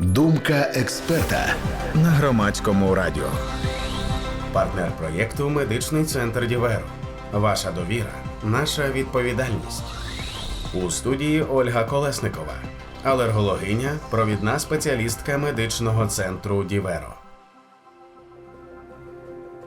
Думка експерта на громадському радіо. Партнер проєкту Медичний центр Діверо. Ваша довіра, наша відповідальність. У студії Ольга Колесникова, алергологиня, провідна спеціалістка медичного центру Діверо.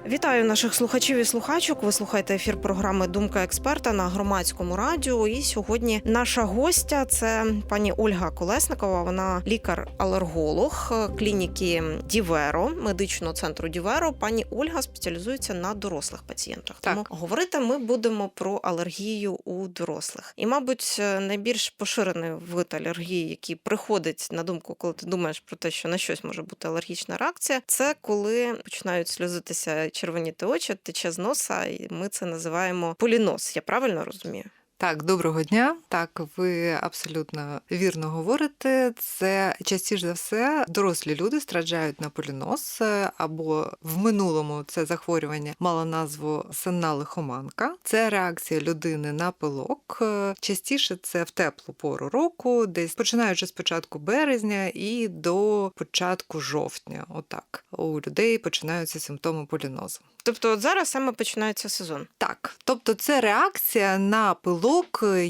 Вітаю наших слухачів і слухачок. Ви слухаєте ефір програми Думка експерта на громадському радіо. І сьогодні наша гостя це пані Ольга Колесникова. Вона лікар-алерголог клініки Діверо, медичного центру Діверо. Пані Ольга спеціалізується на дорослих пацієнтах. Так. Тому говорити ми будемо про алергію у дорослих. І, мабуть, найбільш поширений вид алергії, який приходить на думку, коли ти думаєш про те, що на щось може бути алергічна реакція, це коли починають сльозитися червоніти очі, тече з носа, і ми це називаємо полінос. Я правильно розумію? Так, доброго дня. Так, ви абсолютно вірно говорите. Це частіше за все дорослі люди страждають на полінос, е, або в минулому це захворювання мало назву сенна лихоманка. Це реакція людини на пилок. Е, Частіше це в теплу пору року, десь починаючи з початку березня і до початку жовтня. Отак у людей починаються симптоми полінозу. Тобто, от зараз саме починається сезон. Так, тобто це реакція на пилок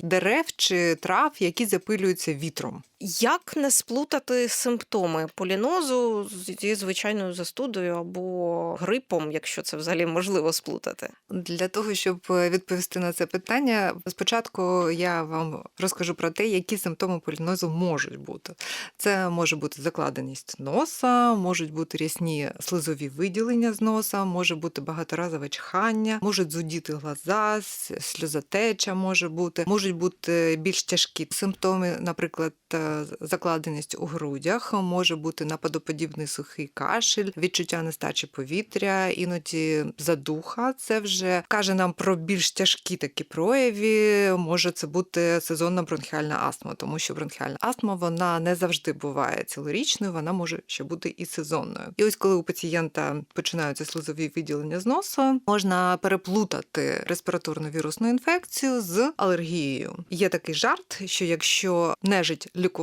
дерев чи трав, які запилюються вітром. Як не сплутати симптоми полінозу зі звичайною застудою або грипом, якщо це взагалі можливо сплутати? Для того щоб відповісти на це питання, спочатку я вам розкажу про те, які симптоми полінозу можуть бути. Це може бути закладеність носа, можуть бути рясні слизові виділення з носа, може бути багаторазове чхання, можуть зудіти глаза, сльозотеча може бути, можуть бути більш тяжкі симптоми, наприклад, е, закладеність у грудях, може бути нападоподібний сухий кашель, відчуття нестачі повітря, іноді задуха. Це вже каже нам про більш тяжкі такі прояви. Може це бути сезонна бронхіальна астма, тому що бронхіальна астма вона не завжди буває цілорічною, вона може ще бути і сезонною. І ось коли у пацієнта починаються слизові виділення з носа, можна переплутати респіраторну вірусну інфекцію з алергією. Є такий жарт, що якщо нежить лікувати,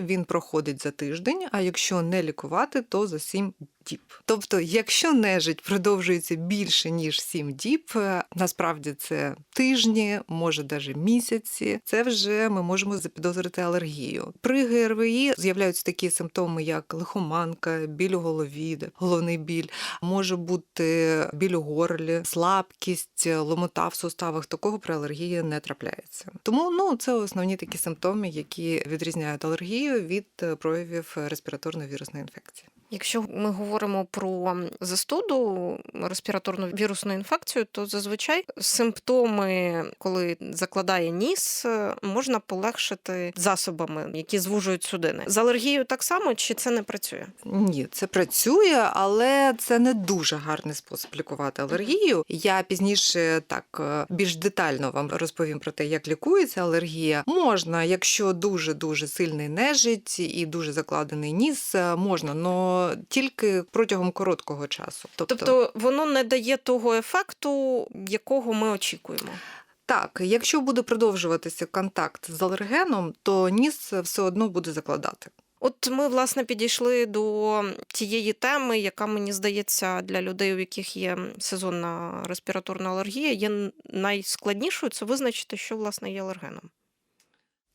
він проходить за тиждень, а якщо не лікувати, то за 7 діб. Тобто, якщо нежить продовжується більше ніж 7 діб, е, насправді це тижні, може навіть місяці. Це вже ми можемо запідозрити алергію. При ГРВІ з'являються такі симптоми, як лихоманка, біль у голові, головний біль, може бути біль у горлі, слабкість, ломота в суставах. Такого при алергії не трапляється. Тому ну це основні такі симптоми, які відрізняють алергію від е, проявів респіраторної вірусної інфекції. Якщо ми говоримо про застуду, респіраторну вірусну інфекцію, то зазвичай симптоми, коли закладає ніс, можна полегшити засобами, які звужують судини. З алергією так само чи це не працює? Ні, це працює, але це не дуже гарний спосіб лікувати алергію. Я пізніше так е, більш детально вам розповім про те, як лікується алергія. Можна, якщо дуже дуже сильний нежить і дуже закладений ніс, е, можна, тільки протягом короткого часу. Тобто воно не дає того ефекту, якого ми очікуємо. Так, якщо буде продовжуватися контакт з алергеном, то ніс все одно буде закладати. От ми власне підійшли до тієї теми, яка мені здається для людей, у яких є сезонна респіраторна алергія, є найскладнішою це визначити, що власне є алергеном.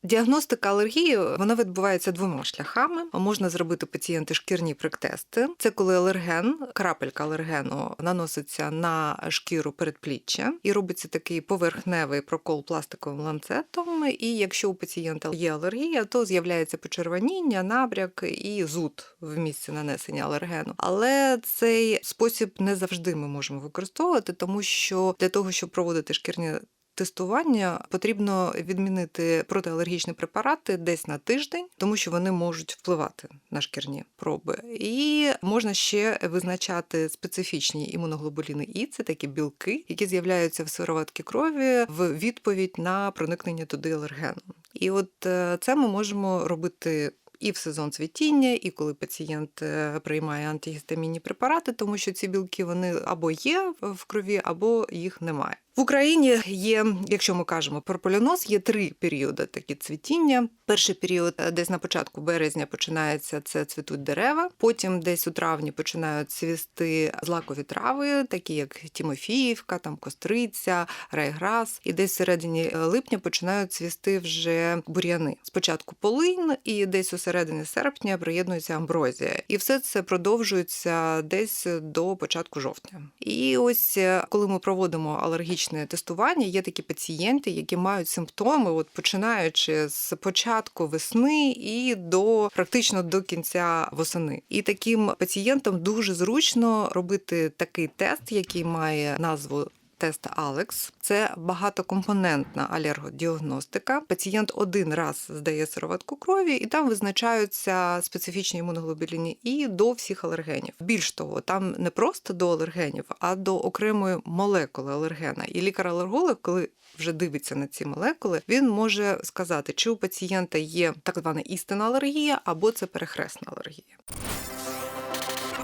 Діагностика алергії вона відбувається двома шляхами. Можна зробити пацієнти шкірні приктести. Це коли алерген, крапелька алергену наноситься на шкіру передпліччя і робиться такий поверхневий прокол пластиковим ланцетом. І якщо у пацієнта є алергія, то з'являється почервоніння, набряк і зуд в місці нанесення алергену. Але цей спосіб не завжди ми можемо використовувати, тому що для того, щоб проводити шкірні тестування потрібно відмінити протиалергічні препарати десь на тиждень, тому що вони можуть впливати на шкірні проби. І можна ще визначати специфічні імуноглобуліни І, це такі білки, які з'являються в сироватки крові в відповідь на проникнення туди алергену. І от е, це ми можемо робити. І в сезон цвітіння, і коли пацієнт е, приймає антигістамінні препарати, тому що ці білки вони або є в крові, або їх немає. В Україні є, якщо ми кажемо про поліноз, є три періоди такі цвітіння. Перший період е, десь на початку березня починається це цвітуть дерева. Потім десь у травні починають цвісти злакові трави, такі як Тімофіївка, там Костриця, Райграс. І десь в середині е, липня починають цвісти вже бур'яни. Спочатку полин, і десь у середині серпня приєднується амброзія. І все це продовжується десь до початку жовтня. І ось е, коли ми проводимо алергічне тестування, є такі пацієнти, які мають симптоми, от починаючи з початку весни і до практично до кінця восени. І таким пацієнтам дуже зручно робити такий тест, який має назву. Тест Алекс це багатокомпонентна алергодіагностика. Пацієнт один раз здає сироватку крові, і там визначаються специфічні імуноглобуліни і до всіх алергенів. Більш того, там не просто до алергенів, а до окремої молекули алергена. І лікар-алерголог, коли вже дивиться на ці молекули, він може сказати, чи у пацієнта є так звана істинна алергія або це перехресна алергія.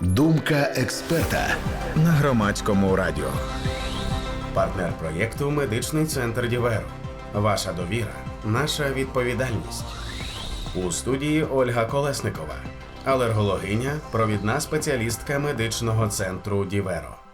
Думка експерта на громадському радіо. Партнер проєкту Медичний центр Діверо. Ваша довіра, наша відповідальність. У студії Ольга Колесникова, алергологиня, провідна спеціалістка медичного центру Діверо.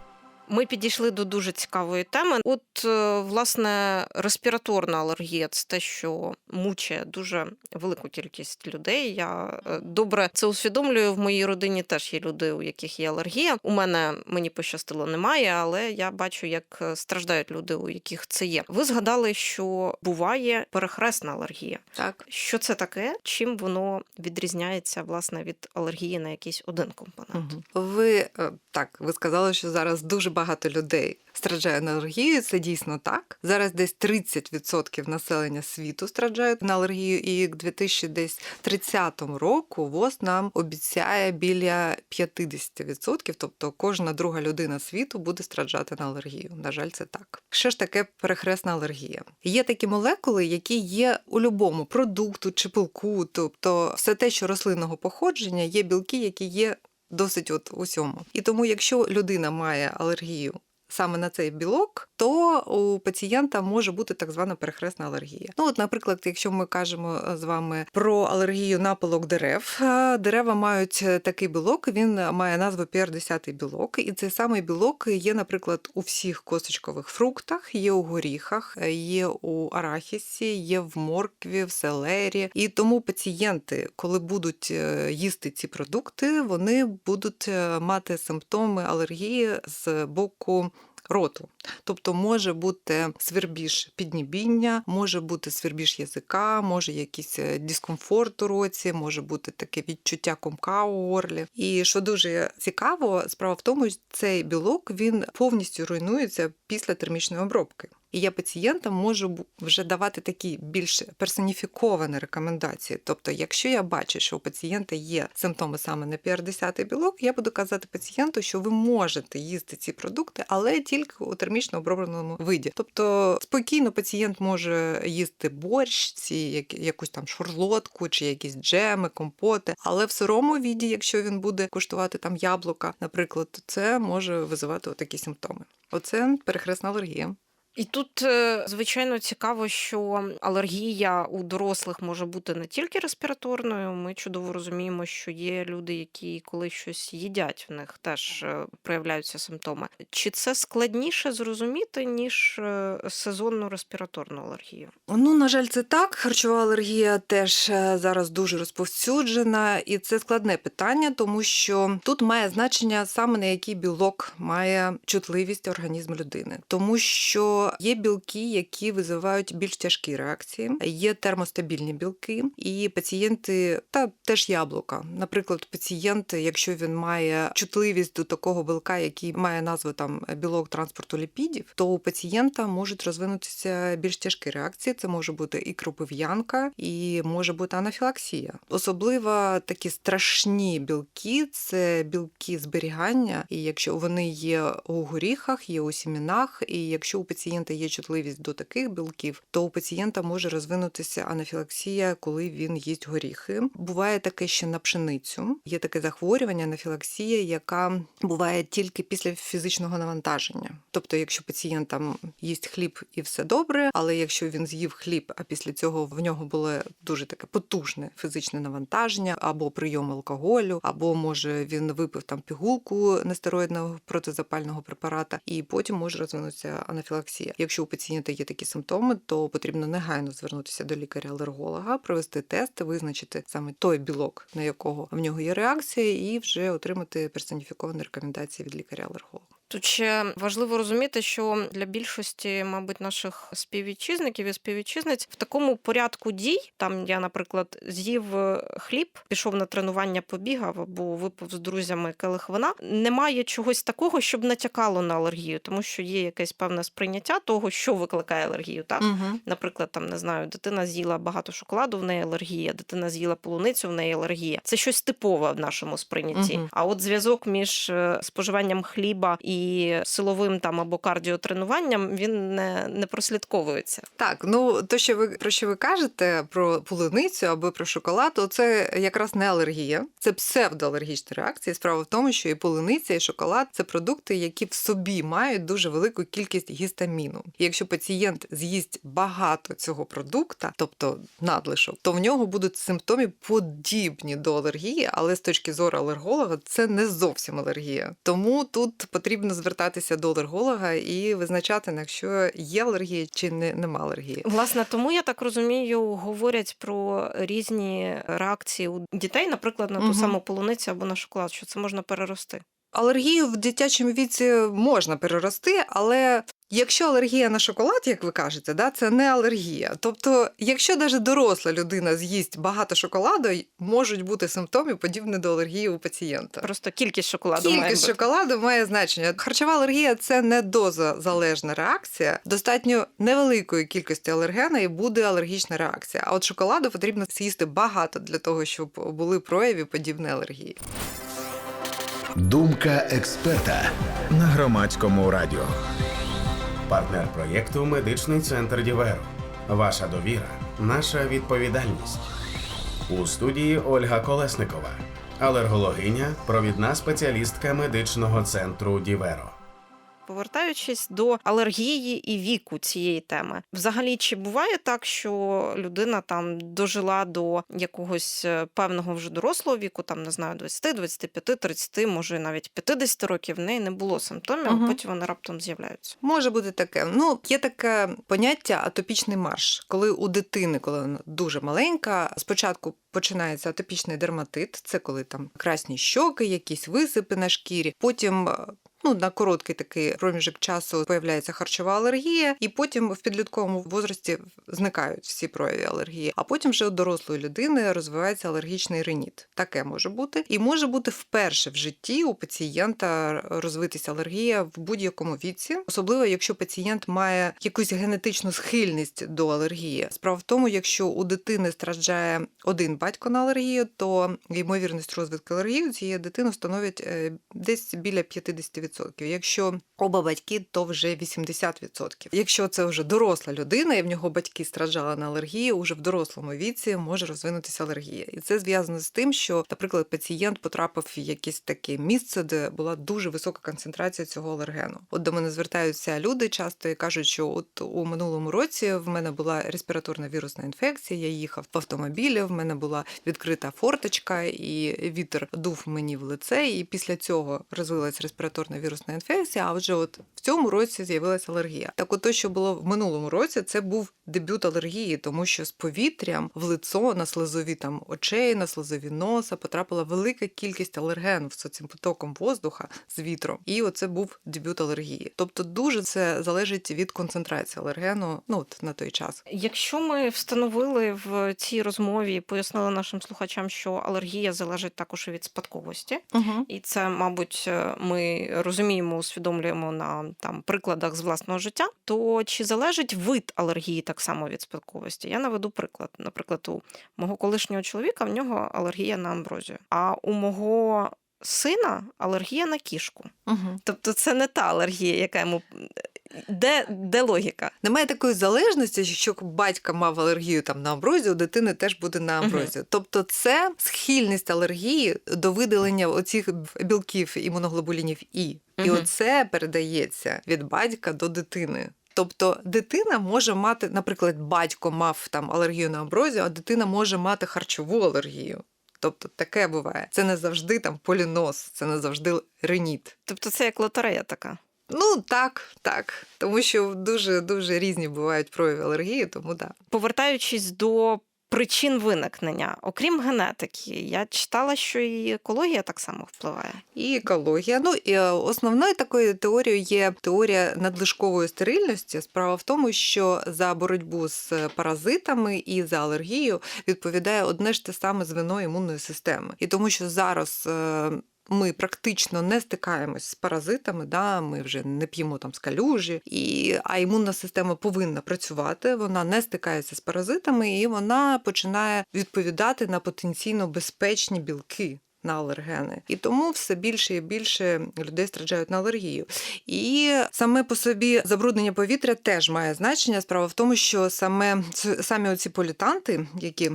Ми підійшли до дуже цікавої теми. От, е, власне, респіраторна алергія це те, що мучає дуже велику кількість людей. Я е, добре це усвідомлюю. В моїй родині теж є люди, у яких є алергія. У мене мені пощастило немає, але я бачу, як е, страждають люди, у яких це є. Ви згадали, що буває перехресна алергія. Так. Що це таке? Чим воно відрізняється власне від алергії на якийсь один компонент? Мгм. Ви так, ви сказали, що зараз дуже багато людей страждає на алергію. Це дійсно так. Зараз десь 30% населення світу страждають на алергію, і к 2030 року ВОЗ нам обіцяє біля 50%, тобто кожна друга людина світу буде страждати на алергію. На жаль, це так. Що ж таке перехресна алергія? Є такі молекули, які є у будь-якому продукту чи пилку, тобто все те, що рослинного походження, є білки, які є досить от усьому. І тому, якщо людина має алергію саме на цей білок, то у пацієнта може бути так звана перехресна алергія. Ну, от, наприклад, якщо ми кажемо з вами про алергію на пилок дерев, е, дерева мають такий білок, він має назву PR10 білок, і цей самий білок є, наприклад, у всіх косточкових фруктах, є у горіхах, е, є у арахісі, є в моркві, в селері. І тому пацієнти, коли будуть е, їсти ці продукти, вони будуть е, мати симптоми алергії з боку. Роту, тобто може бути свербіж піднібіння, може бути свербіж язика, може якийсь е, дискомфорт у році, може бути таке відчуття комка у горлі. І що дуже цікаво, справа в тому, що цей білок він повністю руйнується після термічної обробки. І я пацієнтам можу вже давати такі більш персоніфіковані рекомендації. Тобто, якщо я бачу, що у пацієнта є симптоми саме на PR10 білок, я буду казати пацієнту, що ви можете їсти ці продукти, але тільки у термічно обробленому виді. Тобто спокійно пацієнт може їсти борщ, ці як- якусь там шарлотку чи якісь джеми, компоти, але в сирому віді, якщо він буде куштувати там яблука, наприклад, це може визивати такі симптоми. Оце перехресна алергія. І тут, е, звичайно, цікаво, що алергія у дорослих може бути не тільки респіраторною. Ми чудово розуміємо, що є люди, які коли щось їдять, в них теж е, проявляються симптоми. Чи це складніше зрозуміти, ніж е, сезонну респіраторну алергію? Ну, на жаль, це так. Харчова алергія теж зараз дуже розповсюджена, і це складне питання, тому що тут має значення саме на який білок має чутливість організму людини, тому що є білки, які визивають більш тяжкі реакції, є термостабільні білки, і пацієнти та теж яблука. Наприклад, пацієнт, якщо він має чутливість до такого білка, який має назву там білок транспорту ліпідів, то у пацієнта можуть розвинутися більш тяжкі реакції. Це може бути і кропив'янка, і може бути анафілаксія. Особливо такі страшні білки це білки зберігання, і якщо вони є у горіхах, є у сімінах, і якщо у пацієнта пацієнта є чутливість до таких білків, то у пацієнта може розвинутися анафілаксія, коли він їсть горіхи. Буває таке ще на пшеницю. Є таке захворювання, анафілаксія, яка буває тільки після фізичного навантаження. Тобто, якщо пацієнт там їсть хліб і все добре, але якщо він з'їв хліб, а після цього в нього було дуже таке потужне фізичне навантаження, або прийом алкоголю, або може він випив там пігулку нестероїдного протизапального препарата, і потім може розвинутися анафілаксія. Якщо у пацієнта є такі симптоми, то потрібно негайно звернутися до лікаря-алерголога, провести тест, визначити саме той білок, на якого в нього є реакція, і вже отримати персоніфіковані рекомендації від лікаря-алерголога. Тут ще важливо розуміти, що для більшості, мабуть, наших співвітчизників і співвітчизниць в такому порядку дій, там я, наприклад, з'їв е, хліб, пішов на тренування, побігав або випив з друзями келих вина, немає чогось такого, щоб натякало на алергію, тому що є якесь певне сприйняття того, що викликає алергію. Так, Угу. Наприклад, там не знаю, дитина з'їла багато шоколаду, в неї алергія, дитина з'їла полуницю, в неї алергія. Це щось типове в нашому сприйнятті. Мгм. А от зв'язок між е, споживанням хліба і силовим там або кардіотренуванням він не, не прослідковується. Так, ну то, що ви про що ви кажете про полуницю або про шоколад, то це якраз не алергія, це псевдоалергічна реакція. Справа в тому, що і полуниця, і шоколад це продукти, які в собі мають дуже велику кількість гістаміну. І якщо пацієнт з'їсть багато цього продукта, тобто надлишок, то в нього будуть симптоми подібні до алергії, але з точки зору алерголога це не зовсім алергія. Тому тут потрібно звертатися до алерголога і визначати, якщо є алергія чи не, нема алергії. Власне, тому я так розумію, говорять про різні реакції у дітей, наприклад, на ту угу. саму полуницю або на шоколад, що це можна перерости. Алергію в дитячому віці можна перерости, але якщо алергія на шоколад, як ви кажете, да, це не алергія. Тобто, якщо навіть доросла людина з'їсть багато шоколаду, можуть бути симптоми подібні до алергії у пацієнта. Просто кількість шоколаду має бути. шоколаду має значення. Харчова алергія це не дозозалежна реакція. Достатньо невеликої кількості алергена і буде алергічна реакція. А от шоколаду потрібно з'їсти багато для того, щоб були прояви подібної алергії. Думка експерта На громадському радіо. Партнер проєкту Медичний центр Діверу. Ваша довіра, наша відповідальність. У студії Ольга Колесникова, алергологиня, провідна спеціалістка медичного центру Діверо. Повертаючись до алергії і віку цієї теми, взагалі чи буває так, що людина там дожила до якогось е, певного вже дорослого віку, там не знаю, 20, 25, 30, може навіть 50 років, в неї не було симптомів, Мгм. а потім вони раптом з'являються. Може бути таке. Ну, є таке поняття атопічний марш, коли у дитини, коли вона дуже маленька, спочатку починається атопічний дерматит, це коли там красні щоки, якісь висипи на шкірі, потім. Ну, на короткий такий проміжок часу появляється харчова алергія, і потім в підлітковому возрасті зникають всі прояви алергії. А потім вже у дорослої людини розвивається алергічний реніт. Таке може бути. І може бути вперше в житті у пацієнта розвитися алергія в будь-якому віці, особливо якщо пацієнт має якусь генетичну схильність до алергії. Справа в тому, якщо у дитини страждає один батько на алергію, то ймовірність розвитку алергії у цієї дитини становить е, десь біля 50%. Якщо оба батьки, то вже 80%. Якщо це вже доросла людина, і в нього батьки страждали на алергію, уже в дорослому віці може розвинутися алергія. І це зв'язано з тим, що, наприклад, пацієнт потрапив в якесь таке місце, де була дуже висока концентрація цього алергену. От до мене звертаються люди часто і кажуть, що от у минулому році в мене була респіраторна вірусна інфекція, я їхав в автомобілі, в мене була відкрита форточка, і вітер дув мені в лице. І після цього розвилась респіраторна вірусна інфекція. А вже от в цьому році з'явилася алергія. Так, от те, що було в минулому році, це був дебют алергії, тому що з повітрям в лицо на слизові там очей, на слизові носа потрапила велика кількість алергену з цим потоком воздуха з вітром. І оце був дебют алергії. Тобто дуже це залежить від концентрації алергену ну от на той час. Якщо ми встановили в цій розмові, пояснили нашим слухачам, що алергія залежить також від спадковості, Угу. і це, мабуть, е, ми розуміємо, усвідомлюємо на там прикладах з власного життя. То чи залежить вид алергії так само від спадковості? Я наведу приклад. Наприклад, у мого колишнього чоловіка в нього алергія на амброзію, а у мого сина алергія на кішку. Угу. Тобто, це не та алергія, яка йому Де, де логіка? Немає такої залежності, що батька мав алергію там на амброзію, у дитини теж буде на амброзію. Тобто, це схильність алергії до видалення оцих білків імуноглобулінів І. І оце передається від батька до дитини. Тобто дитина може мати, наприклад, батько мав там алергію на амброзію, а дитина може мати харчову алергію. Тобто таке буває. Це не завжди там полінос, це не завжди реніт. Тобто це як лотерея така. Ну так, так. Тому що дуже дуже різні бувають прояви алергії, тому так. Повертаючись до причин виникнення, окрім генетики, я читала, що і екологія так само впливає. І екологія. Ну і е, основною такою теорією є теорія надлишкової стерильності. Справа в тому, що за боротьбу з паразитами і за алергію відповідає одне ж те саме звено імунної системи. І тому, що зараз. Ми практично не стикаємось з паразитами, да, ми вже не п'ємо там з калюжі, і, а імунна система повинна працювати, вона не стикається з паразитами, і вона починає відповідати на потенційно безпечні білки на алергени. І тому все більше і більше людей страждають на алергію. І саме по собі забруднення повітря теж має значення. Справа в тому, що саме самі оці політанти, які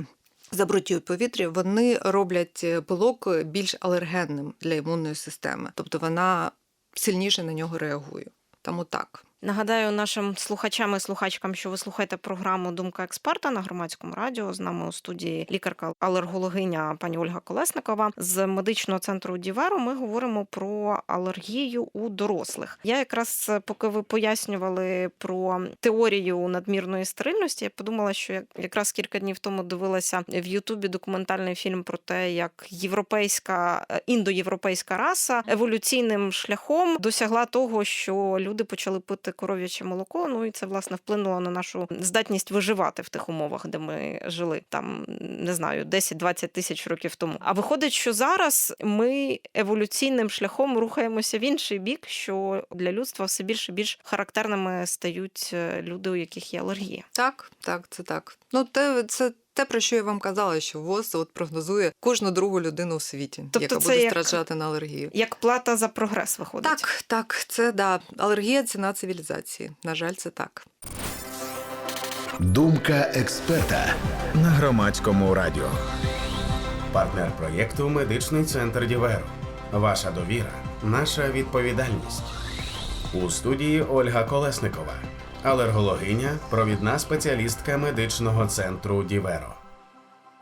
Забруднюють повітря, вони роблять е, пилок більш алергенним для імунної системи, тобто вона сильніше на нього реагує. Тому так. Нагадаю нашим слухачам і слухачкам, що ви слухаєте програму Думка експерта на громадському радіо. З нами у студії лікарка-алергологиня пані Ольга Колесникова з медичного центру Діверу. Ми говоримо про алергію у дорослих. Я якраз е, поки ви пояснювали про теорію надмірної стерильності, я подумала, що я якраз кілька днів тому дивилася в Ютубі документальний фільм про те, як європейська е, індоєвропейська раса еволюційним шляхом досягла того, що люди почали пити коров'яче молоко. Ну і це власне вплинуло на нашу здатність виживати в тих умовах, де ми жили там не знаю 10-20 тисяч років тому. А виходить, що зараз ми еволюційним шляхом рухаємося в інший бік, що для людства все більше і більш характерними стають е, люди, у яких є алергія. Так, так, це так. Ну, те, це те, про що я вам казала, що ВОЗ от прогнозує кожну другу людину у світі, Тобто яка це буде як- страждати на алергію. Як плата за прогрес виходить. Так, так, це да. Алергія ціна цивілізації. На жаль, це так. Думка експерта на громадському радіо. Партнер проєкту Медичний центр Діверу. Ваша довіра, наша відповідальність. У студії Ольга Колесникова, алергологиня, провідна спеціалістка медичного центру Діверо.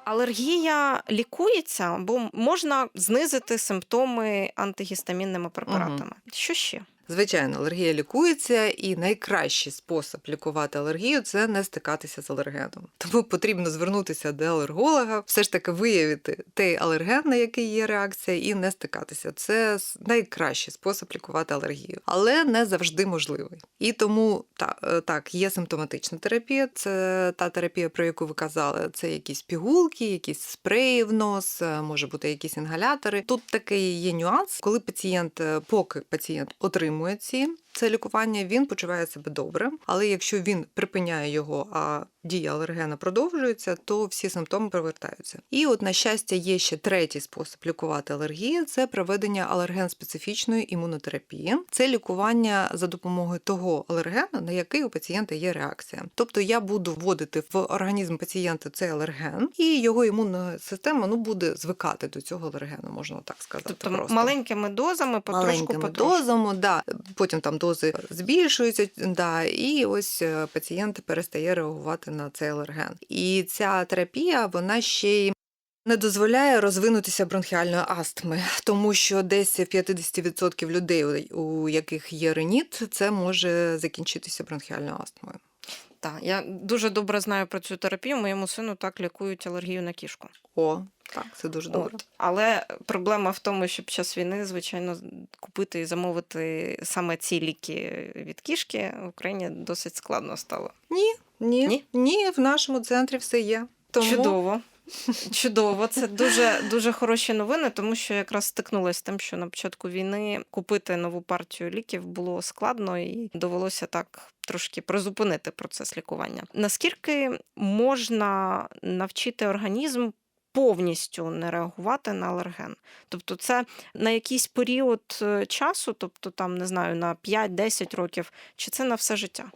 Алергія лікується або можна знизити симптоми антигістамінними препаратами. Що ще? Звичайно, алергія лікується, і найкращий спосіб лікувати алергію це не стикатися з алергеном. Тому потрібно звернутися до алерголога, все ж таки виявити той алерген, на який є реакція, і не стикатися. Це найкращий спосіб лікувати алергію, але не завжди можливий. І тому та, е, так, є симптоматична терапія. Це та терапія, про яку ви казали. Це якісь пігулки, якісь спреї в нос, е, може бути якісь інгалятори. Тут такий є нюанс, коли пацієнт, е, поки пацієнт отримує ці це лікування, він почуває себе добре. Але якщо він припиняє його, а дія алергена продовжується, то всі симптоми повертаються. І от, на щастя, є ще третій спосіб лікувати алергії це проведення алерген-специфічної імунотерапії. Це лікування за допомогою того алергена, на який у пацієнта є реакція. Тобто я буду вводити в організм пацієнта цей алерген, і його імунна система ну буде звикати до цього алергену, можна так сказати. Тобто просто. маленькими дозами, потрошку, Маленькими потрошку. дозами, да. потім там дози збільшуються, да, і ось е, пацієнт перестає реагувати на цей алерген. І ця терапія вона ще й не дозволяє розвинутися бронхіальної астми, тому що десь в 50% людей, у яких є реніт, це може закінчитися бронхіальною астмою. Так, я дуже добре знаю про цю терапію. Моєму сину так лікують алергію на кішку. О, так, це дуже добре. От. Але проблема в тому, що під час війни, звичайно, купити і замовити саме ці ліки від кішки в Україні досить складно стало. Ні, ні, Ні? ні, в нашому центрі все є. Тому Чудово. Чудово, це дуже дуже хороші новини, тому що якраз стикнулася з тим, що на початку війни купити нову партію ліків було складно і довелося так трошки призупинити процес лікування. Наскільки можна навчити організм повністю не реагувати на алерген. Тобто, це на якийсь період е, часу, тобто там не знаю, на 5-10 років, чи це на все життя?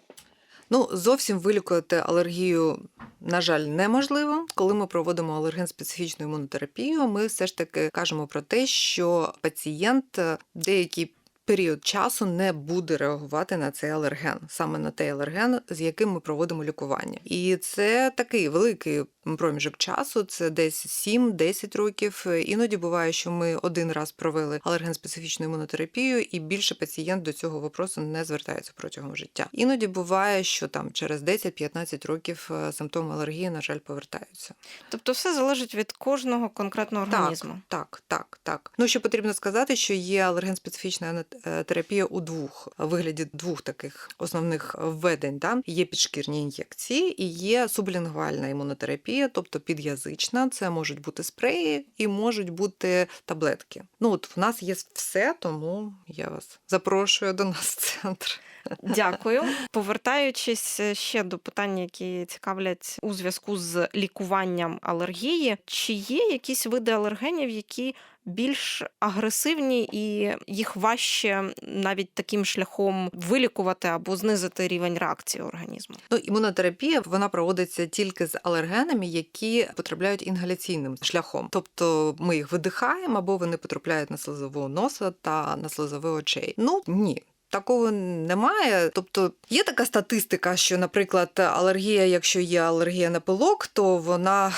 Ну, зовсім вилікувати алергію, на жаль, неможливо. Коли ми проводимо алерген-специфічну імунотерапію, ми все ж таки кажемо про те, що пацієнт деякий період часу не буде реагувати на цей алерген, саме на той алерген, з яким ми проводимо лікування. І це такий великий проміжок часу, це десь 7-10 років. Іноді буває, що ми один раз провели алерген-специфічну імунотерапію, і більше пацієнт до цього вопросу не звертається протягом життя. Іноді буває, що там через 10-15 років е, симптоми алергії, на жаль, повертаються. Тобто, все залежить від кожного конкретного організму. Так, так, так. Ну ще потрібно сказати, що є алерген-специфічна терапія у двох вигляді двох таких основних введень. Да? Є підшкірні ін'єкції і є сублінгвальна імунотерапія, тобто під'язична. Це можуть бути спреї і можуть бути таблетки. Ну от в нас є все, тому я вас запрошую до нас в центр. Дякую. Повертаючись е, ще до питань, які цікавлять у зв'язку з лікуванням алергії, чи є якісь види алергенів, які більш агресивні і їх важче навіть таким шляхом вилікувати або знизити рівень реакції організму? Ну, імунотерапія вона проводиться тільки з алергенами, які потрапляють інгаляційним шляхом. Тобто ми їх видихаємо або вони потрапляють на слизову носа та на слизові очей. Ну ні. Такого немає. Тобто є така статистика, що, наприклад, алергія, якщо є алергія на пилок, то вона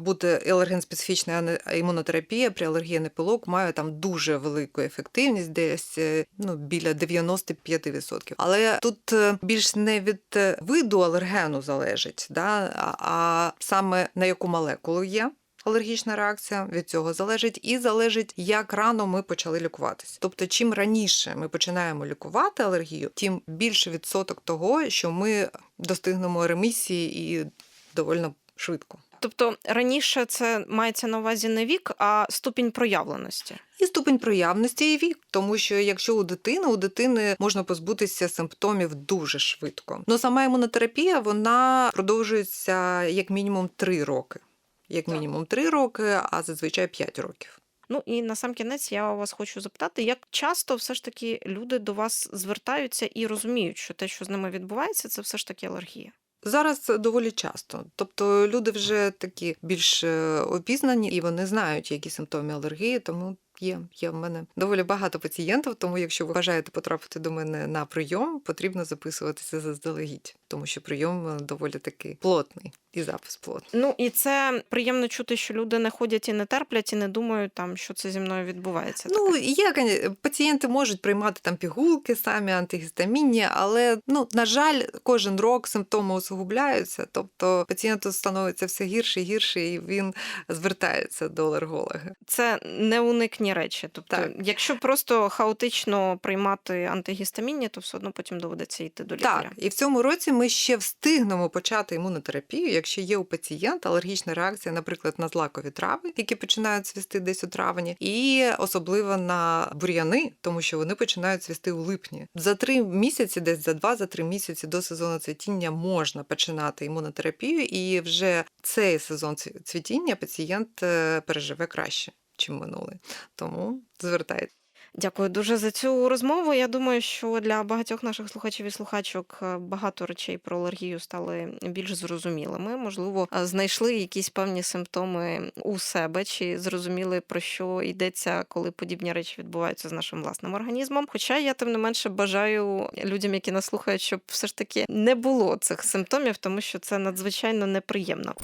буде алерген-специфічна імунотерапія при алергії на пилок має там дуже велику ефективність, десь е, ну, біля 95%. Але тут е, більш не від е, виду алергену залежить, да, а- а саме на яку молекулу є. Алергічна реакція від цього залежить, і залежить, як рано ми почали лікуватися. Тобто, чим раніше ми починаємо лікувати алергію, тим більше відсоток того, що ми достигнемо ремісії і доволі швидко. Тобто раніше це мається на увазі не вік, а ступінь проявленості. І ступень проявності і вік, тому що якщо у дитини, у дитини можна позбутися симптомів дуже швидко. Ну сама імунотерапія вона продовжується як мінімум 3 роки. Як мінімум 3 роки, а зазвичай 5 років. Ну і на сам кінець я вас хочу запитати, як часто все ж таки люди до вас звертаються і розуміють, що те, що з ними відбувається, це все ж таки алергія. Зараз доволі часто. Тобто люди вже такі більш е, обізнані і вони знають, які симптоми алергії, тому є. Є в мене доволі багато пацієнтів, тому якщо ви бажаєте потрапити до мене на прийом, потрібно записуватися заздалегідь, тому що прийом е, доволі такий плотний і запис плотний. Ну і це приємно чути, що люди не ходять і не терплять, і не думають там, що це зі мною відбувається. Ну, є коні- пацієнти можуть приймати там пігулки самі антигістамінні, але ну на жаль, кожен рок симптоми усугубляються. Тобто пацієнту становиться все гірше і гірше, і він звертається до алерголога. це не уникні речі. Тобто, Так. якщо просто хаотично приймати антигістамінні, то все одно потім доведеться йти до лікаря. Так, і в цьому році ми ще встигнемо почати імунотерапію, якщо є у пацієнта алергічна реакція, наприклад, на злакові трави, які починають цвісти десь у травні, і особливо на бур'яни, тому що вони починають цвісти у липні. За три місяці, десь за два, за три місяці до сезону цвітіння можна починати імунотерапію, і вже цей сезон цвітіння пацієнт е, переживе краще, чим минулий. Тому звертайтеся. Дякую дуже за цю розмову. Я думаю, що для багатьох наших слухачів і слухачок е, багато речей про алергію стали більш зрозумілими. Можливо, е, знайшли якісь певні симптоми у себе, чи зрозуміли про що йдеться, коли подібні речі відбуваються з нашим власним організмом. Хоча я тим не менше бажаю людям, які нас слухають, щоб все ж таки не було цих симптомів, тому що це надзвичайно неприємно.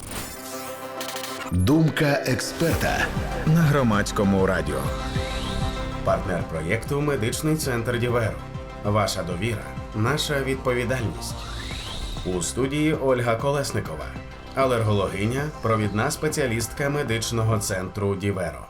Думка експерта на громадському радіо. Партнер проєкту Медичний центр Діверо. Ваша довіра, наша відповідальність. У студії Ольга Колесникова, алергологиня, провідна спеціалістка медичного центру Діверо.